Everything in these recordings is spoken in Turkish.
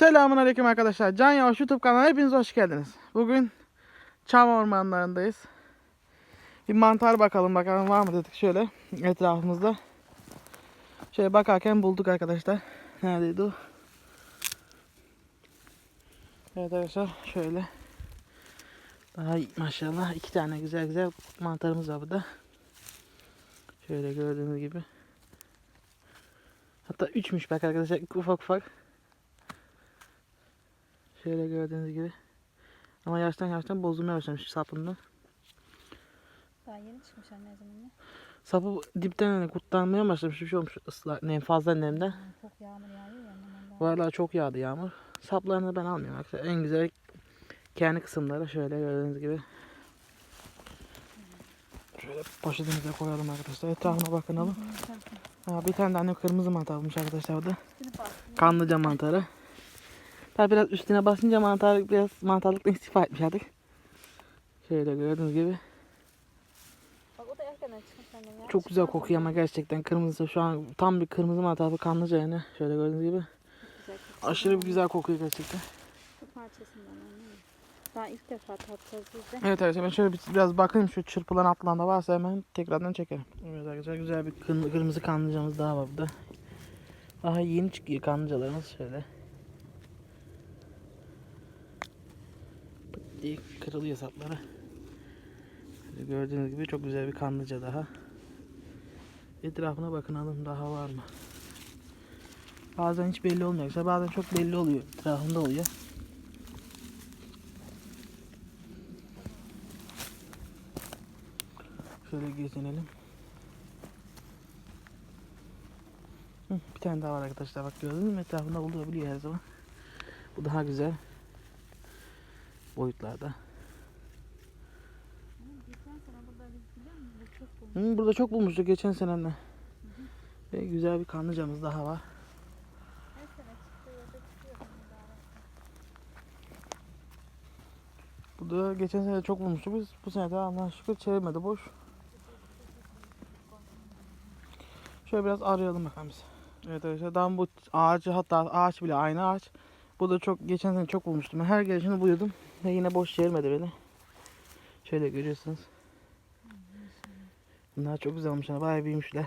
Selamun Aleyküm arkadaşlar. Can Yavaş YouTube kanalına hepiniz hoş geldiniz. Bugün Çam ormanlarındayız. Bir mantar bakalım bakalım var mı dedik şöyle etrafımızda. Şöyle bakarken bulduk arkadaşlar. Neredeydi o? Evet arkadaşlar şöyle. Daha maşallah iki tane güzel güzel mantarımız var burada. Şöyle gördüğünüz gibi. Hatta üçmüş bak arkadaşlar ufak ufak. Şöyle gördüğünüz gibi. Ama yaştan yaştan bozulmaya başlamış sapından. Daha yeni çıkmış anne zamanla. Sapı dipten hani kurtlanmaya başlamış bir şey olmuş ıslak, nem, fazla nemden. Çok yağmur yağıyor ya. Valla çok yağdı yağmur. Saplarını ben almıyorum arkadaşlar. En güzel kendi kısımları şöyle gördüğünüz gibi. Şöyle poşetimize koyalım arkadaşlar. Etrafına bakınalım. Ha, bir tane de annem kırmızı mantar bulmuş arkadaşlar burada. Kanlıca mantarı. Tabi biraz üstüne basınca mantar biraz mantarlıktan istifa etmiş artık. Şöyle gördüğünüz gibi. Bak o da erkenden çıkmış annem ya. Çok güzel kokuyor ama gerçekten kırmızı şu an tam bir kırmızı mantar bu kanlıca yani. Şöyle gördüğünüz gibi. Güzel Aşırı var. güzel kokuyor gerçekten. Bu parçasından. Daha ilk defa tatacağız biz de. Evet evet ben şöyle bir- biraz bakayım şu çırpılan atlan da varsa hemen tekrardan çekerim. Evet arkadaşlar güzel bir kırmızı kanlıcamız daha var burada. Daha yeni çıkıyor kanlıcalarımız şöyle. Diye kırılıyor sapları. Şöyle gördüğünüz gibi çok güzel bir kanlıca daha. Etrafına bakınalım daha var mı? Bazen hiç belli olmuyor. arkadaşlar, Bazen çok belli oluyor. Etrafında oluyor. Şöyle gezinelim. Bir tane daha var arkadaşlar bak gördünüz mü etrafında bulabiliyor her zaman. Bu daha güzel. Boyutlarda. Geçen sene burada biz biliyor musun? Bu çok bulmuş. Hı, burada çok bulmuştuk geçen senede. Ve güzel bir kanlıcamız daha var. Sene çıkıyor. Burada geçen sene çok bulmuştuk biz. Bu sene de Allah'a şükür çevirmedi boş. Şöyle biraz arayalım bakalım biz. Evet arkadaşlar daha bu ağacı hatta ağaç bile aynı ağaç. Bu da çok geçen sene çok bulmuştum. Ben her gelişini buluyordum ve yine boş çevirmedi beni. Şöyle görüyorsunuz. Bunlar çok güzel olmuşlar. Bayağı büyümüşler.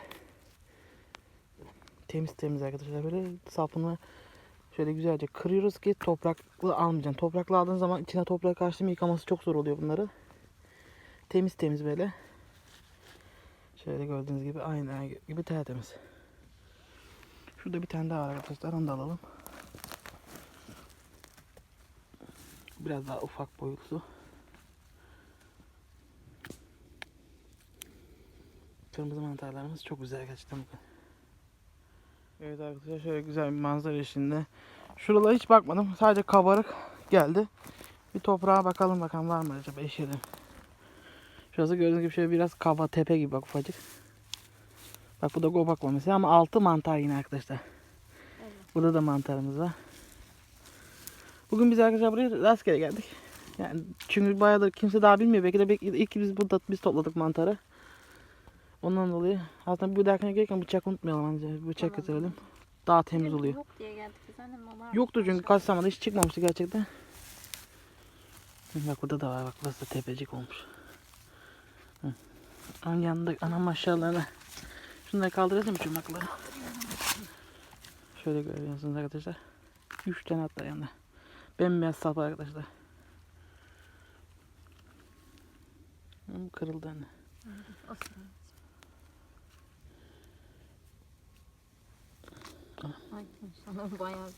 Temiz temiz arkadaşlar. Böyle sapını şöyle güzelce kırıyoruz ki topraklı almayacaksın. Topraklı aldığın zaman içine toprak karşı yıkaması çok zor oluyor bunları. Temiz temiz böyle. Şöyle gördüğünüz gibi aynı gibi tertemiz. Şurada bir tane daha var arkadaşlar. Onu da alalım. Biraz daha ufak boyutlu. Kırmızı mantarlarımız çok güzel gerçekten bugün. Evet arkadaşlar şöyle güzel bir manzara eşliğinde. Şuralara hiç bakmadım. Sadece kabarık geldi. Bir toprağa bakalım bakalım var mı acaba eşelim. Şurası gördüğünüz gibi şöyle biraz kava tepe gibi bak ufacık. Bak bu da gobakla mesela ama altı mantar yine arkadaşlar. Burada da mantarımız var. Bugün biz arkadaşlar buraya rastgele geldik. Yani çünkü bayağıdır kimse daha bilmiyor. Belki de belki ilk biz burada biz topladık mantarı. Ondan dolayı aslında bir dahakine gelirken bıçak unutmayalım anca. Bıçak getirelim. Daha temiz oluyor. Yok diye geldik biz annem. Yoktu çünkü kaç zamanda hiç çıkmamıştı gerçekten. Bak burada da var bak burası da tepecik olmuş. Hı. Onun yanında ana maşallah. Şunları kaldıralım çumakları. Şöyle görüyorsunuz arkadaşlar. 3 tane hatta yanında. Bembeyaz sap arkadaşlar. Hı, Kırıldı anne.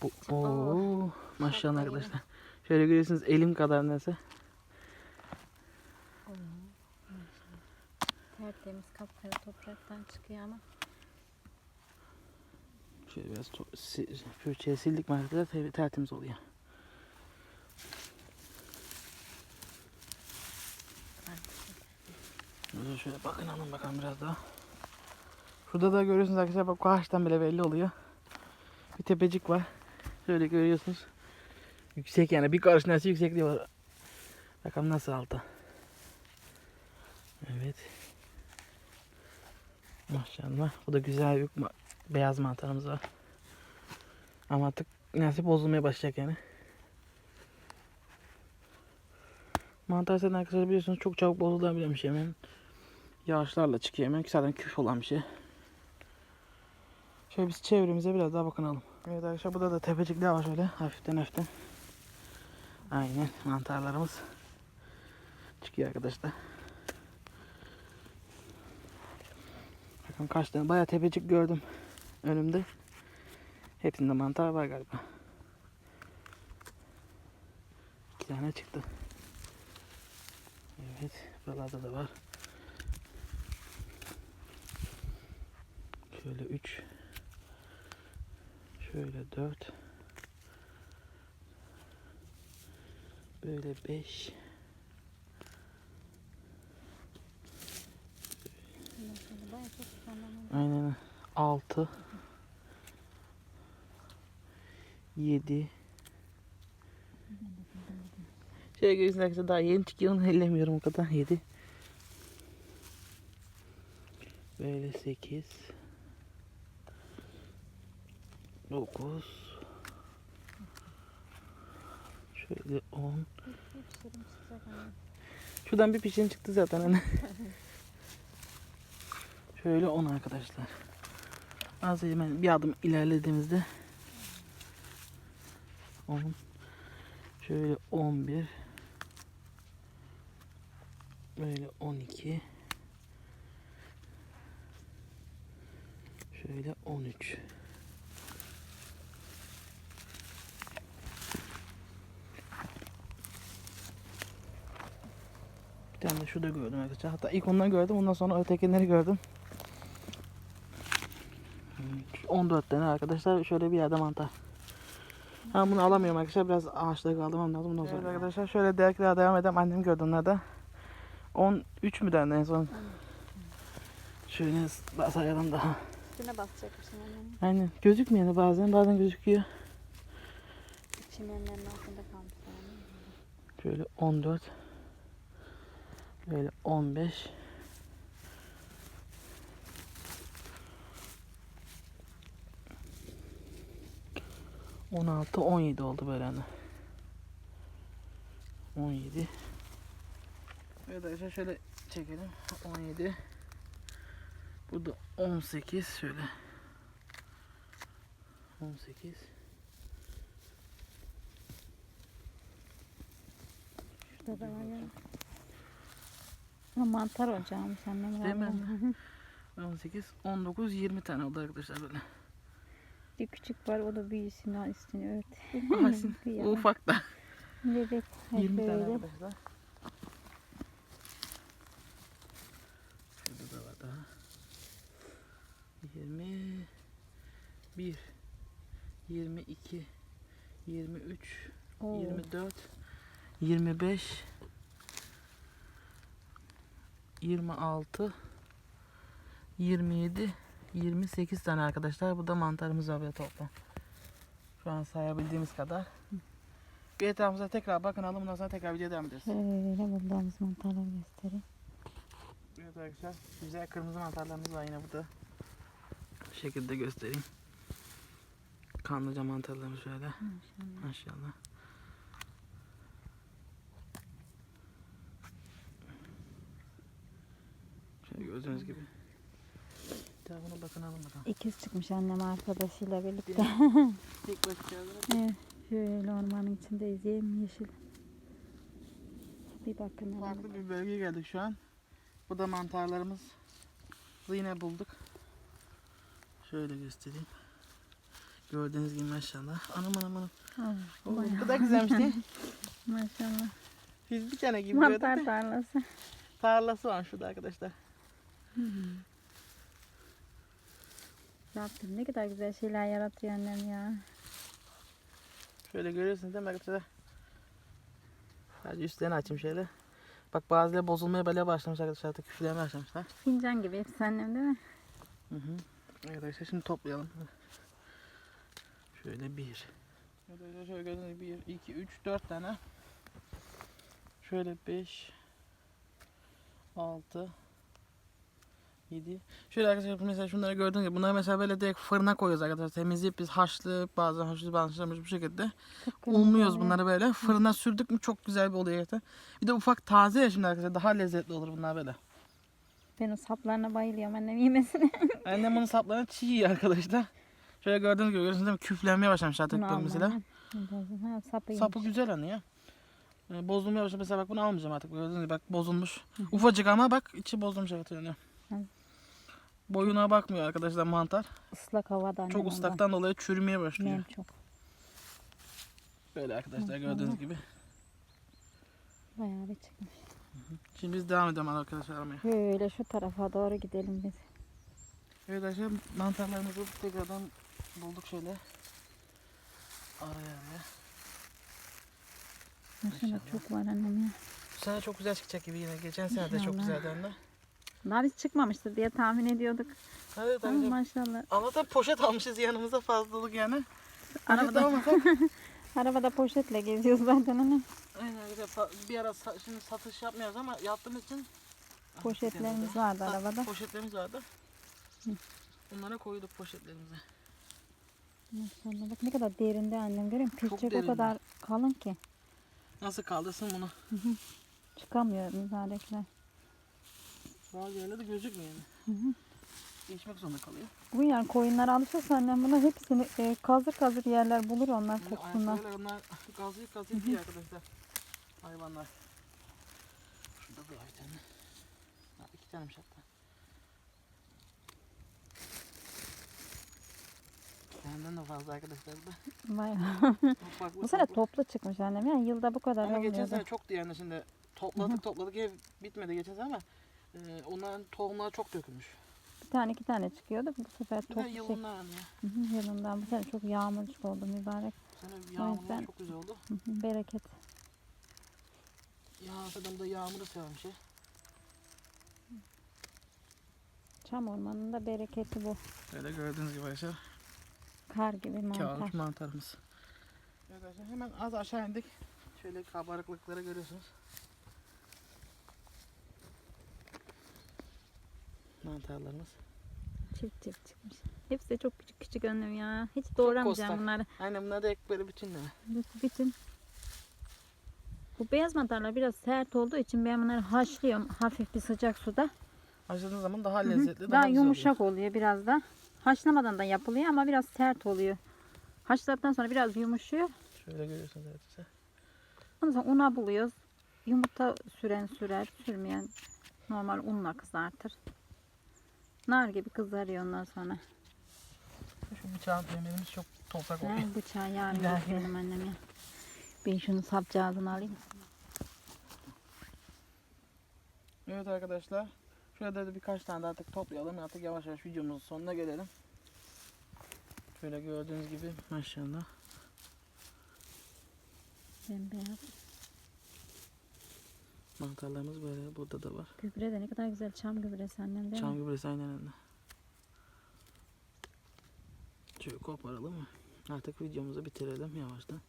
Bu, oo, maşallah arkadaşlar. Şöyle görüyorsunuz elim kadar neyse. Tertemiz kapkara topraktan çıkıyor ama. Şöyle biraz fırçaya sildik mi arkadaşlar te- tertemiz oluyor. Şöyle şöyle bakın alın bakalım biraz daha. Şurada da görüyorsunuz arkadaşlar bak ağaçtan bile belli oluyor. Bir tepecik var. Şöyle görüyorsunuz. Yüksek yani bir karış nasıl yüksekliği var. Bakalım nasıl altta. Evet. Maşallah. Bu da güzel bir beyaz mantarımız var. Ama artık nasip bozulmaya başlayacak yani. Mantar zaten arkadaşlar biliyorsunuz çok çabuk bir şey hemen. Yağışlarla çıkıyor hemen. Zaten küf olan bir şey. Şöyle biz çevremize biraz daha bakınalım. Evet arkadaşlar burada da tepecikler var şöyle hafiften hafiften. Aynen mantarlarımız çıkıyor arkadaşlar. Bakın kaç tane bayağı tepecik gördüm önümde. Hepsinde mantar var galiba. İki tane çıktı. Evet, buralarda da var. Şöyle üç. Şöyle dört. Böyle beş. Mesela bayağı çok sanırım. Aynen. 6 7 Şöyle arkadaşlar daha yeni çıkıyor onu ellemiyorum o kadar 7 Böyle 8 9 Şöyle 10 Bir pişirim çıkacak ama. Şuradan bir pişin çıktı zaten hani. Şöyle 10 arkadaşlar. Az hemen bir adım ilerlediğimizde 10 şöyle 11 böyle 12 şöyle 13 tane de şurada gördüm arkadaşlar. Hatta ilk onları gördüm. Ondan sonra ötekileri gördüm. Hmm, 14 tane arkadaşlar. Şöyle bir yerde mantar. Ben bunu alamıyorum arkadaşlar. Biraz ağaçta kaldım lazım. Bundan sonra. Evet arkadaşlar şöyle direklere devam edeyim. Annem gördü onları da. 13 mü dendi en son? Şöyle sayalım daha. Üstüne basacakmışsın annenin. Aynen. Gözükmüyor bazen. Bazen gözüküyor. Çimenlerin altında kalmış. Şöyle 14. Böyle 15. On altı, on yedi oldu böyle hani. On yedi. Evet arkadaşlar şöyle çekelim. On yedi. Burada on sekiz şöyle. On sekiz. Şurada da var ya. Mantar olacakmış annem. Değil mi? galiba. 18, 19, 20 tane oldu arkadaşlar böyle. Bir küçük var o da büyüsün ha üstünü ört. Bir o ufak da. Evet. hep 20 tane arkadaşlar. Şurada da var daha. 20 1 22 23 Oo. 24 25 26 27 28 tane arkadaşlar. Bu da mantarımız var böyle toplam. Şu an sayabildiğimiz kadar. Bir etrafımıza tekrar bakınalım. Ondan sonra tekrar videoya devam ederiz. Şöyle bulduğumuz mantarları göstereyim. Evet arkadaşlar. Güzel kırmızı mantarlarımız var yine burada. Bu şekilde göstereyim. Kanlıca mantarlarımız şöyle. Maşallah. Maşallah. Gördüğünüz gibi. Daha buna bakınalım bakalım. İkiz çıkmış annem arkadaşıyla birlikte. İlk başlayalım. Evet. Şöyle ormanın içindeyiz. Yemyeşil. Bir bakın. Farklı bir bölgeye geldik şu an. Bu da mantarlarımız. Yine bulduk. Şöyle göstereyim. Gördüğünüz gibi maşallah. Anam anam anam. Oo, bayağı. bu kadar güzelmiş değil mi? Maşallah. Biz bir tane gibi Mantar tarlası. Tarlası var şurada arkadaşlar. Rabbim ne kadar güzel şeyler yaratıyor annem ya. Şöyle görüyorsunuz değil mi arkadaşlar? Sadece üstlerini açayım şöyle. Bak bazıları bozulmaya böyle başlamış arkadaşlar. Artık küflemeye başlamışlar. Fincan gibi hepsi annem değil mi? Hı hı. Evet arkadaşlar şimdi toplayalım. Şöyle bir. Arkadaşlar şöyle gördüğünüz gibi bir, iki, üç, dört tane. Şöyle beş, altı, 7. Şöyle arkadaşlar mesela şunları gördüğünüz gibi bunları mesela böyle direkt fırına koyuyoruz arkadaşlar. Temizleyip biz haşlayıp bazen haşlayıp bazen haşlamış bu şekilde. Unluyoruz bunları böyle. Fırına sürdük mü çok güzel bir oluyor gerçekten. Bir de ufak taze ya şimdi arkadaşlar daha lezzetli olur bunlar böyle. Ben o saplarına bayılıyorum annem yemesine. Annem bunun saplarını çiğ yiyor arkadaşlar. Şöyle gördüğünüz gibi görüyorsunuz değil mi? Küflenmeye başlamış artık Bunu ben. Ha, sapı Sapı güzel hani ya. Yani bozulmaya başladı. Mesela bak bunu almayacağım artık. Gördüğünüz gibi bak bozulmuş. Ufacık ama bak içi bozulmuş evet yani. Boyuna bakmıyor arkadaşlar mantar. Islak havada Çok ondan. ıslaktan dolayı çürümeye başlıyor. Nem çok. Böyle arkadaşlar gördüğünüz gibi. Bayağı bir çıkmış. Şimdi biz devam edelim arkadaşlar aramaya. Böyle şu tarafa doğru gidelim biz. Evet arkadaşlar mantarlarımızı tekrardan bulduk şöyle. Araya. Maşallah çok var annem ya. Bu sene çok güzel çıkacak gibi yine. Geçen sene de çok güzeldi anne. Daha biz çıkmamıştır diye tahmin ediyorduk. Evet Ama maşallah. Ama da poşet almışız yanımıza fazlalık yani. Poşet Arabada, almasak. arabada poşetle geziyoruz zaten anne. Aynen sa- bir ara sa- şimdi satış yapmıyoruz ama yaptığımız için Ah, Poşetlerimiz bir vardı de. arabada. Poşetlerimiz vardı. Hı. Bunlara koyduk poşetlerimize. Maşallah bak ne kadar derinde annem görüyor musun? Çok derinde. o kadar kalın ki. Nasıl kaldırsın bunu? Çıkamıyor mübarekler. Bazı yerlerde gözükmüyor yani. Hı hı. Geçmek zorunda kalıyor. Bu yani koyunlara alışırsa annem buna hepsini e, kazır kazır yerler bulur onlar Yani kokusundan. ayaklarıyla onlar gazlayıp gazlayıp yiyor arkadaşlar. Hayvanlar. Şurada da var bir tane. Ha, iki tanemiş hatta. Senden de fazla arkadaşlar da. Bayağı. Bu sene toplu çıkmış annem yani yılda bu kadar Ama geçen olmuyordu. sene çoktu yani şimdi topladık topladık ev bitmedi geçen sene ama e, onların tohumları çok dökülmüş. Bir tane iki tane çıkıyordu bu sefer toplu şey. yılından yani. Hı hı, Yılından bu sene çok yağmurcuk oldu mübarek. Bu sene yağmurlar yüzden- çok güzel oldu. Hı hı, Bereket. Ya adam da yağmuru seven şey. Çam ormanında bereketi bu. Böyle gördüğünüz gibi arkadaşlar. Kar gibi mantar. Kağıt mantarımız. Evet arkadaşlar hemen az aşağı indik. Şöyle kabarıklıkları görüyorsunuz. Mantarlarımız. Çift çift çıkmış. Hepsi de çok küçük küçük annem ya. Hiç doğramayacağım bunları. Aynen bunlar da böyle bütün de. Bütün-. Bu beyaz mantarlar biraz sert olduğu için ben bunları haşlıyorum hafif bir sıcak suda. Haşladığınız zaman daha lezzetli, daha, Daha güzel yumuşak oluyor biraz da. Haşlamadan da yapılıyor ama biraz sert oluyor. Haşladıktan sonra biraz yumuşuyor. oluyor. Şöyle görüyorsunuz arkadaşlar. Ondan sonra una buluyoruz. Yumurta süren sürer, sürmeyen normal unla kızartır. Nar gibi kızarıyor ondan sonra. Şu bıçağın yemeğimiz çok toprak oluyor. Ben bıçağı yarın Yani. götürelim anneme. Ben şunu sapcağızını alayım. Evet arkadaşlar. Şurada da birkaç tane daha artık toplayalım. Artık yavaş yavaş videomuzun sonuna gelelim. Şöyle gördüğünüz gibi maşallah. Bembeyaz. Mantarlarımız böyle burada da var. Gübre de ne kadar güzel çam gübresi annem değil Çam mi? gübresi aynen öyle. Şöyle koparalım. Artık videomuzu bitirelim yavaştan.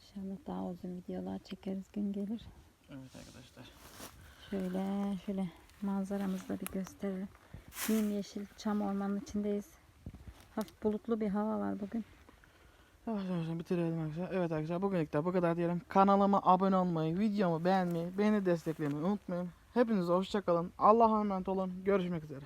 İnşallah daha uzun videolar çekeriz gün gelir. Evet arkadaşlar. Şöyle şöyle manzaramızı da bir gösterelim. Yemyeşil çam ormanın içindeyiz. Hafif bulutlu bir hava var bugün. Yavaş yavaş bitirelim arkadaşlar. Evet arkadaşlar bugünlük de bu kadar diyelim. Kanalıma abone olmayı, videomu beğenmeyi, beni desteklemeyi unutmayın. Hepinize hoşçakalın. Allah'a emanet olun. Görüşmek üzere.